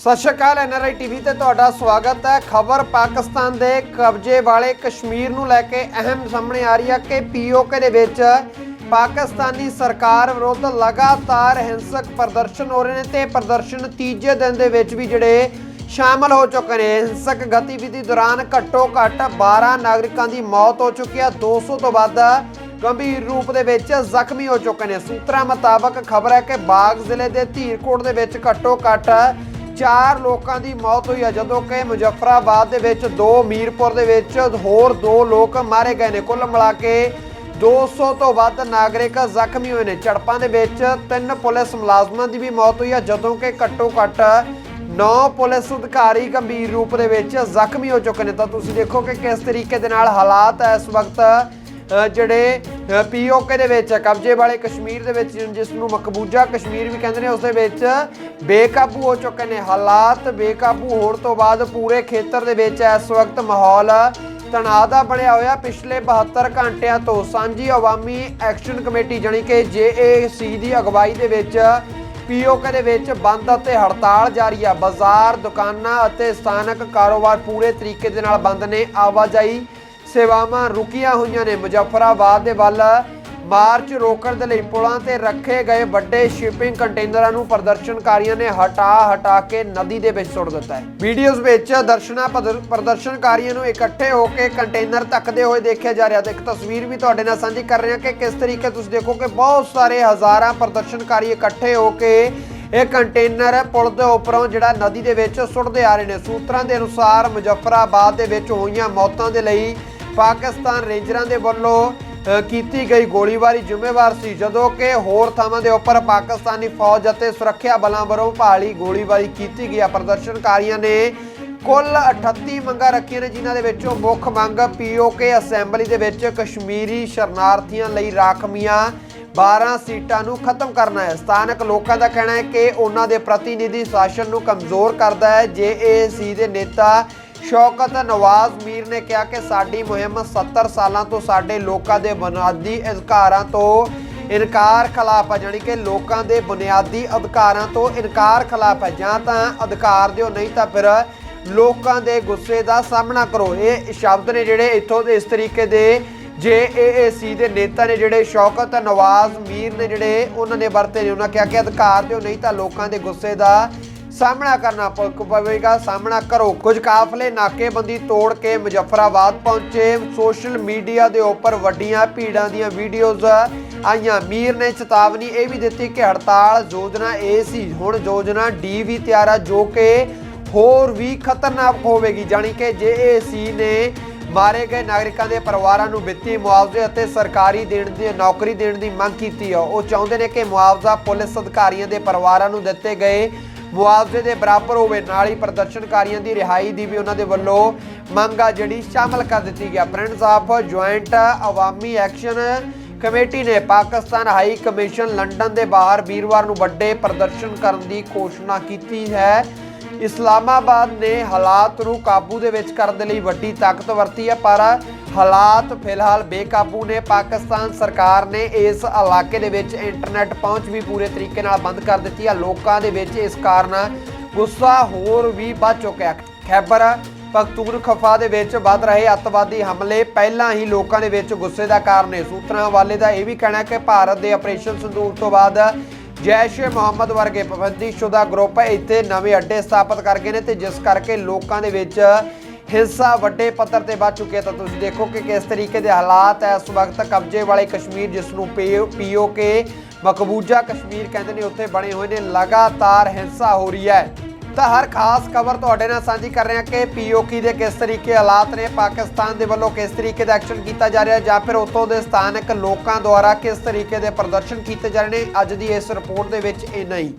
ਸਤਿ ਸ਼੍ਰੀ ਅਕਾਲ NRI TV ਤੇ ਤੁਹਾਡਾ ਸਵਾਗਤ ਹੈ। ਖਬਰ ਪਾਕਿਸਤਾਨ ਦੇ ਕਬਜ਼ੇ ਵਾਲੇ ਕਸ਼ਮੀਰ ਨੂੰ ਲੈ ਕੇ ਅਹਿਮ ਸਾਹਮਣੇ ਆ ਰਹੀ ਹੈ ਕਿ ਪੀਓਕੇ ਦੇ ਵਿੱਚ ਪਾਕਿਸਤਾਨੀ ਸਰਕਾਰ ਵਿਰੁੱਧ ਲਗਾਤਾਰ ਹਿੰਸਕ ਪ੍ਰਦਰਸ਼ਨ ਹੋ ਰਹੇ ਨੇ ਤੇ ਪ੍ਰਦਰਸ਼ਨ ਤੀਜੇ ਦਿਨ ਦੇ ਵਿੱਚ ਵੀ ਜਿਹੜੇ ਸ਼ਾਮਲ ਹੋ ਚੁੱਕੇ ਨੇ। ਹਿੰਸਕ ਗਤੀਵਿਧੀ ਦੌਰਾਨ ਘੱਟੋ ਘੱਟ 12 ਨਾਗਰਿਕਾਂ ਦੀ ਮੌਤ ਹੋ ਚੁੱਕੀ ਹੈ। 200 ਤੋਂ ਵੱਧ ਗੰਭੀਰ ਰੂਪ ਦੇ ਵਿੱਚ ਜ਼ਖਮੀ ਹੋ ਚੁੱਕੇ ਨੇ। ਸੂਤਰਾਂ ਮੁਤਾਬਕ ਖਬਰ ਹੈ ਕਿ ਬਾਗ ਜ਼ਿਲ੍ਹੇ ਦੇ ਧੀਰਕੋਟ ਦੇ ਵਿੱਚ ਘੱਟੋ ਘੱਟ ਚਾਰ ਲੋਕਾਂ ਦੀ ਮੌਤ ਹੋਈ ਹੈ, ਜਦੋਂ ਕਿ ਮੁਜ਼ੱਫਰਾਬਾਦ ਦੇ ਵਿੱਚ ਦੋ, ਮੀਰਪੁਰ ਦੇ ਵਿੱਚ ਹੋਰ ਦੋ ਲੋਕ ਮਾਰੇ ਗਏ ਨੇ। ਕੁੱਲ ਮਿਲਾ ਕੇ 200 ਤੋਂ ਵੱਧ ਨਾਗਰਿਕ ਜ਼ਖਮੀ ਹੋਏ ਨੇ। ਝੜਪਾਂ ਦੇ ਵਿੱਚ ਤਿੰਨ ਪੁਲਿਸ ਮੁਲਾਜ਼ਮਾਂ ਦੀ ਵੀ ਮੌਤ ਹੋਈ ਹੈ, ਜਦੋਂ ਕਿ ਘੱਟੋ ਘੱਟ 9 ਪੁਲਿਸ ਅਧਿਕਾਰੀ ਗੰਭੀਰ ਰੂਪ ਦੇ ਵਿੱਚ ਜ਼ਖਮੀ ਹੋ ਚੁੱਕੇ ਨੇ। ਤਾਂ ਤੁਸੀਂ ਦੇਖੋ ਕਿ ਕਿਸ ਤਰੀਕੇ ਦੇ ਨਾਲ ਹਾਲਾਤ ਇਸ ਵਕਤ ਜਿਹੜੇ ਪੀਓਕੇ ਦੇ ਵਿੱਚ, ਕਬਜ਼ੇ ਵਾਲੇ ਕਸ਼ਮੀਰ ਦੇ ਵਿੱਚ, ਜਿਸ ਨੂੰ ਮਕਬੂਜਾ ਕਸ਼ਮੀਰ ਵੀ ਕਹਿੰਦੇ ਨੇ, ਉਸ ਦੇ ਵਿੱਚ ਬੇਕਾਬੂ ਹੋ ਚੁੱਕੇ ਨੇ ਹਾਲਾਤ। ਬੇਕਾਬੂ ਹੋਣ ਤੋਂ ਬਾਅਦ ਪੂਰੇ ਖੇਤਰ ਦੇ ਵਿੱਚ ਇਸ ਵਕਤ ਮਾਹੌਲ ਤਣਾਅ ਦਾ ਬਣਿਆ ਹੋਇਆ। ਪਿਛਲੇ 72 ਘੰਟਿਆਂ ਤੋਂ ਸਾਂਝੀ ਆਵਾਮੀ ਐਕਸ਼ਨ ਕਮੇਟੀ ਜਾਣੀ ਕਿ ਜੇਏਸੀ ਦੀ ਅਗਵਾਈ ਦੇ ਵਿੱਚ ਪੀਓਕੇ ਦੇ ਵਿੱਚ ਬੰਦ ਅਤੇ ਹੜਤਾਲ ਜਾਰੀ ਆ। ਬਾਜ਼ਾਰ, ਦੁਕਾਨਾਂ ਅਤੇ ਸਥਾਨਕ ਕਾਰੋਬਾਰ ਪੂਰੇ ਤਰੀਕੇ ਦੇ ਨਾਲ ਬੰਦ ਨੇ। ਆਵਾਜਾਈ ਸੇਵਾਵਾਂ ਰੁਕੀਆਂ ਹੋਈਆਂ ਨੇ। ਮੁਜ਼ੱਫਰਾਬਾਦ ਦੇ ਵੱਲ ਮਾਰਚ ਰੋਕਣ ਦੇ ਲਈ ਪੁਲਾਂ ਤੇ ਰੱਖੇ ਗਏ ਵੱਡੇ ਸ਼ਿਪਿੰਗ ਕੰਟੇਨਰਾਂ ਨੂੰ ਪ੍ਰਦਰਸ਼ਨਕਾਰੀਆਂ ਨੇ ਹਟਾ ਹਟਾ ਕੇ ਨਦੀ ਦੇ ਵਿੱਚ ਸੁੱਟ ਦਿੱਤਾ ਹੈ। ਵੀਡੀਓਜ਼ ਵਿੱਚ ਦਰਸ਼ਨਾ ਪ੍ਰਦਰ- ਪ੍ਰਦਰਸ਼ਨਕਾਰੀਆਂ ਨੂੰ ਇਕੱਠੇ ਹੋ ਕੇ ਕੰਟੇਨਰ ਧੱਕਦੇ ਹੋਏ ਦੇਖਿਆ ਜਾ ਰਿਹਾ। ਤੇ ਇੱਕ ਤਸਵੀਰ ਵੀ ਤੁਹਾਡੇ ਨਾਲ ਸਾਂਝੀ ਕਰ ਰਹੇ ਹਾਂ ਕਿ ਕਿਸ ਤਰੀਕੇ ਤੁਸੀਂ ਦੇਖੋ ਕਿ ਬਹੁਤ ਸਾਰੇ ਹਜ਼ਾਰਾਂ ਪ੍ਰਦਰਸ਼ਨਕਾਰੀ ਇਕੱਠੇ ਹੋ ਕੇ ਇਹ ਕੰਟੇਨਰ ਪੁਲ ਦੇ ਉੱਪਰੋਂ ਜਿਹੜਾ ਨਦੀ ਦੇ ਵਿੱਚ ਸੁੱਟਦੇ ਆ ਰਹੇ ਨੇ। ਸੂਤਰਾਂ ਦੇ ਅਨੁਸਾਰ ਮੁਜ਼ੱਫਰਾਬਾਦ ਦੇ ਵਿੱਚ ਹੋਈਆਂ ਮੌਤਾਂ ਦੇ ਲਈ ਪਾਕਿਸਤਾਨ ਰੇਂਜਰਾਂ ਦੇ ਵੱਲੋਂ ਕੀਤੀ ਗਈ ਗੋਲੀਬਾਰੀ ਜ਼ਿੰਮੇਵਾਰ ਸੀ, ਜਦੋਂ ਕਿ ਹੋਰ ਥਾਵਾਂ ਦੇ ਉੱਪਰ ਪਾਕਿਸਤਾਨੀ ਫੌਜ ਅਤੇ ਸੁਰੱਖਿਆ ਬਲਾਂ ਵੱਲੋਂ ਭਾਰੀ ਗੋਲੀਬਾਰੀ ਕੀਤੀ ਗਈ। ਆ ਪ੍ਰਦਰਸ਼ਨਕਾਰੀਆਂ ਨੇ ਕੁੱਲ 38 ਮੰਗਾਂ ਰੱਖੀਆਂ ਨੇ, ਜਿਨ੍ਹਾਂ ਦੇ ਵਿੱਚੋਂ ਮੁੱਖ ਮੰਗ ਪੀਓਕੇ ਅਸੈਂਬਲੀ ਦੇ ਵਿੱਚ ਕਸ਼ਮੀਰੀ ਸ਼ਰਨਾਰਥੀਆਂ ਲਈ ਰਾਖਵੀਆਂ 12 ਸੀਟਾਂ ਨੂੰ ਖਤਮ ਕਰਨਾ ਹੈ। ਸਥਾਨਕ ਲੋਕਾਂ ਦਾ ਕਹਿਣਾ ਹੈ ਕਿ ਉਹਨਾਂ ਦੇ ਪ੍ਰਤੀਨਿਧੀ ਸ਼ਾਸਨ ਨੂੰ ਕਮਜ਼ੋਰ ਕਰਦਾ ਹੈ। ਜੇ ਜੇਏਸੀ ਦੇ ਨੇਤਾ ਸ਼ੌਕਤ ਨਵਾਜ਼ ਮੀਰ ਨੇ ਕਿਹਾ ਕਿ ਸਾਡੀ ਮੁਹਿੰਮ 70 ਸਾਲਾਂ ਤੋਂ ਸਾਡੇ ਲੋਕਾਂ ਦੇ ਬੁਨਿਆਦੀ ਅਧਿਕਾਰਾਂ ਤੋਂ ਇਨਕਾਰ ਖਿਲਾਫ ਹੈ ਜਾਣੀ ਕਿ ਲੋਕਾਂ ਦੇ ਬੁਨਿਆਦੀ ਅਧਿਕਾਰਾਂ ਤੋਂ ਇਨਕਾਰ ਖਿਲਾਫ ਹੈ ਜਾਂ ਤਾਂ ਅਧਿਕਾਰ ਦਿਓ, ਨਹੀਂ ਤਾਂ ਫਿਰ ਲੋਕਾਂ ਦੇ ਗੁੱਸੇ ਦਾ ਸਾਹਮਣਾ ਕਰੋ। ਇਹ ਸ਼ਬਦ ਨੇ ਜਿਹੜੇ ਇੱਥੋਂ ਦੇ ਇਸ ਤਰੀਕੇ ਦੇ ਜੇਏਏਸੀ ਦੇ ਨੇਤਾ ਨੇ ਜਿਹੜੇ ਸ਼ੌਕਤ ਨਵਾਜ਼ ਮੀਰ ਨੇ ਜਿਹੜੇ ਉਹਨਾਂ ਨੇ ਵਰਤੇ ਨੇ। ਉਹਨਾਂ ਕਿਹਾ ਕਿ ਅਧਿਕਾਰ ਦਿਓ, ਨਹੀਂ ਤਾਂ ਲੋਕਾਂ ਦੇ ਗੁੱਸੇ ਦਾ ਸਾਹਮਣਾ ਕਰਨਾ ਪਵੇਗਾ, ਸਾਹਮਣਾ ਕਰੋ। ਕੁਝ ਕਾਫਲੇ, ਨਾਕੇਬੰਦੀ ਤੋੜ ਕੇ ਮੁਜ਼ੱਫਰਾਬਾਦ ਪਹੁੰਚੇ। ਸੋਸ਼ਲ ਮੀਡੀਆ ਦੇ ਉੱਪਰ ਵੱਡੀਆਂ ਭੀੜਾਂ ਦੀਆਂ ਵੀਡੀਓਜ਼ ਆਈਆਂ। ਮੀਰ ਨੇ ਚੇਤਾਵਨੀ ਇਹ ਵੀ ਦਿੱਤੀ ਕਿ ਹੜਤਾਲ ਯੋਜਨਾ ਏ ਸੀ। ਹੁਣ ਯੋਜਨਾ ਡੀ ਵੀ ਤਿਆਰ ਆ, ਜੋ ਕਿ ਹੋਰ ਵੀ ਖਤਰਨਾਕ ਹੋਵੇਗੀ। ਜਾਣੀ ਕਿ ਜੇ ਏ ਸੀ ਨੇ ਮਾਰੇ ਗਏ ਨਾਗਰਿਕਾਂ ਦੇ ਪਰਿਵਾਰਾਂ ਨੂੰ ਵਿੱਤੀ ਮੁਆਵਜ਼ੇ ਅਤੇ ਸਰਕਾਰੀ ਦੇਣ ਦੀ, ਨੌਕਰੀ ਦੇਣ ਦੀ ਮੰਗ ਕੀਤੀ ਹੈ ਉਹ ਚਾਹੁੰਦੇ ਨੇ ਕਿ ਮੁਆਵਜ਼ਾ ਪੁਲਿਸ ਅਧਿਕਾਰੀਆਂ ਦੇ ਪਰਿਵਾਰਾਂ ਨੂੰ ਦਿੱਤੇ ਗਏ। ਮੁਆਵਜ਼ੇ ਦੇ ਬਰਾਬਰ ਹੋਵੇ, ਨਾਲ ਹੀ ਪ੍ਰਦਰਸ਼ਨਕਾਰੀਆਂ ਦੀ ਰਿਹਾਈ ਦੀ ਵੀ ਉਹਨਾਂ ਦੇ ਵੱਲੋਂ ਮੰਗ ਆ ਜਿਹੜੀ ਸ਼ਾਮਲ ਕਰ ਦਿੱਤੀ ਗਿਆ friends of joint Awami action committee ਨੇ ਪਾਕਿਸਤਾਨ ਹਾਈ ਕਮਿਸ਼ਨ ਲੰਡਨ ਦੇ ਬਾਹਰ ਵੀਰਵਾਰ ਨੂੰ ਵੱਡੇ ਪ੍ਰਦਰਸ਼ਨ ਕਰਨ ਦੀ ਘੋਸ਼ਣਾ ਕੀਤੀ ਹੈ। ਇਸਲਾਮਾਬਾਦ ਨੇ ਹਾਲਾਤ ਨੂੰ ਕਾਬੂ ਦੇ ਵਿੱਚ ਕਰਨ ਦੇ ਲਈ ਵੱਡੀ ਤਾਕਤ ਵਰਤੀ ਹੈ ਪਰ ਹਾਲਾਤ ਫਿਲਹਾਲ ਬੇਕਾਬੂ ਨੇ। ਪਾਕਿਸਤਾਨ ਸਰਕਾਰ ਨੇ ਇਸ ਇਲਾਕੇ ਦੇ ਵਿੱਚ ਇੰਟਰਨੈਟ ਪਹੁੰਚ ਵੀ ਪੂਰੇ ਤਰੀਕੇ ਨਾਲ ਬੰਦ ਕਰ ਦਿੱਤੀ ਹੈ ਲੋਕਾਂ ਦੇ ਵਿੱਚ ਇਸ ਕਾਰਨ ਗੁੱਸਾ ਹੋਰ ਵੀ ਵੱਧ ਚੁੱਕਿਆ ਖੈਬਰ ਪਖਤੂਨਖਵਾ ਦੇ ਵਿੱਚ ਵੱਧ ਰਹੇ ਅੱਤਵਾਦੀ ਹਮਲੇ ਪਹਿਲਾਂ ਹੀ ਲੋਕਾਂ ਦੇ ਵਿੱਚ ਗੁੱਸੇ ਦਾ ਕਾਰਨ ਹੈ ਸੂਤਰਾਂ ਵਾਲੇ ਦਾ ਇਹ ਵੀ ਕਹਿਣਾ ਕਿ ਭਾਰਤ ਦੇ ਆਪਰੇਸ਼ਨ ਸੰਦੂਕ ਤੋਂ ਬਾਅਦ ਜੈਸ਼ ਏ ਮੁਹੰਮਦ ਵਰਗੇ ਪਾਬੰਦੀਸ਼ੁਦਾ ਗਰੁੱਪ ਇੱਥੇ ਨਵੇਂ ਅੱਡੇ ਸਥਾਪਿਤ ਕਰ ਗਏ ਨੇ ਤੇ ਜਿਸ ਕਰਕੇ ਲੋਕਾਂ ਦੇ ਵਿੱਚ ਹਿੰਸਾ ਵੱਡੇ ਪੱਧਰ ਤੇ ਵੱਧ ਚੁੱਕੀ ਹੈ, ਤਾਂ ਤੁਸੀਂ ਦੇਖੋ ਕਿ ਕਿਸ ਤਰੀਕੇ ਦੇ ਹਾਲਾਤ ਹੈ। ਇਸ ਵਕਤ ਕਬਜ਼ੇ ਵਾਲੇ ਕਸ਼ਮੀਰ, ਜਿਸ ਨੂੰ ਪੀਓਕੇ ਮਕਬੂਜਾ ਕਸ਼ਮੀਰ ਕਹਿੰਦੇ ਨੇ, ਉੱਥੇ ਬਣੇ ਹੋਏ ਨੇ। ਲਗਾਤਾਰ ਹਿੰਸਾ ਹੋ ਰਹੀ ਹੈ। ਤਾਂ ਹਰ ਖਾਸ ਖਬਰ ਤੁਹਾਡੇ ਨਾਲ ਸਾਂਝੀ ਕਰ ਰਹੇ ਹਾਂ ਕਿ ਪੀਓਕੀ ਦੇ ਕਿਸ ਤਰੀਕੇ ਹਾਲਾਤ ਨੇ, ਪਾਕਿਸਤਾਨ ਦੇ ਵੱਲੋਂ ਕਿਸ ਤਰੀਕੇ ਦਾ ਐਕਸ਼ਨ ਕੀਤਾ ਜਾ ਰਿਹਾ ਜਾਂ ਫਿਰ ਉੱਥੋਂ ਦੇ ਸਥਾਨਕ ਲੋਕਾਂ ਦੁਆਰਾ ਕਿਸ ਤਰੀਕੇ ਦੇ ਪ੍ਰਦਰਸ਼ਨ ਕੀਤੇ ਜਾ ਰਹੇ ਨੇ। ਅੱਜ ਦੀ ਇਸ ਰਿਪੋਰਟ ਦੇ ਵਿੱਚ ਇੰਨਾ ਹੀ।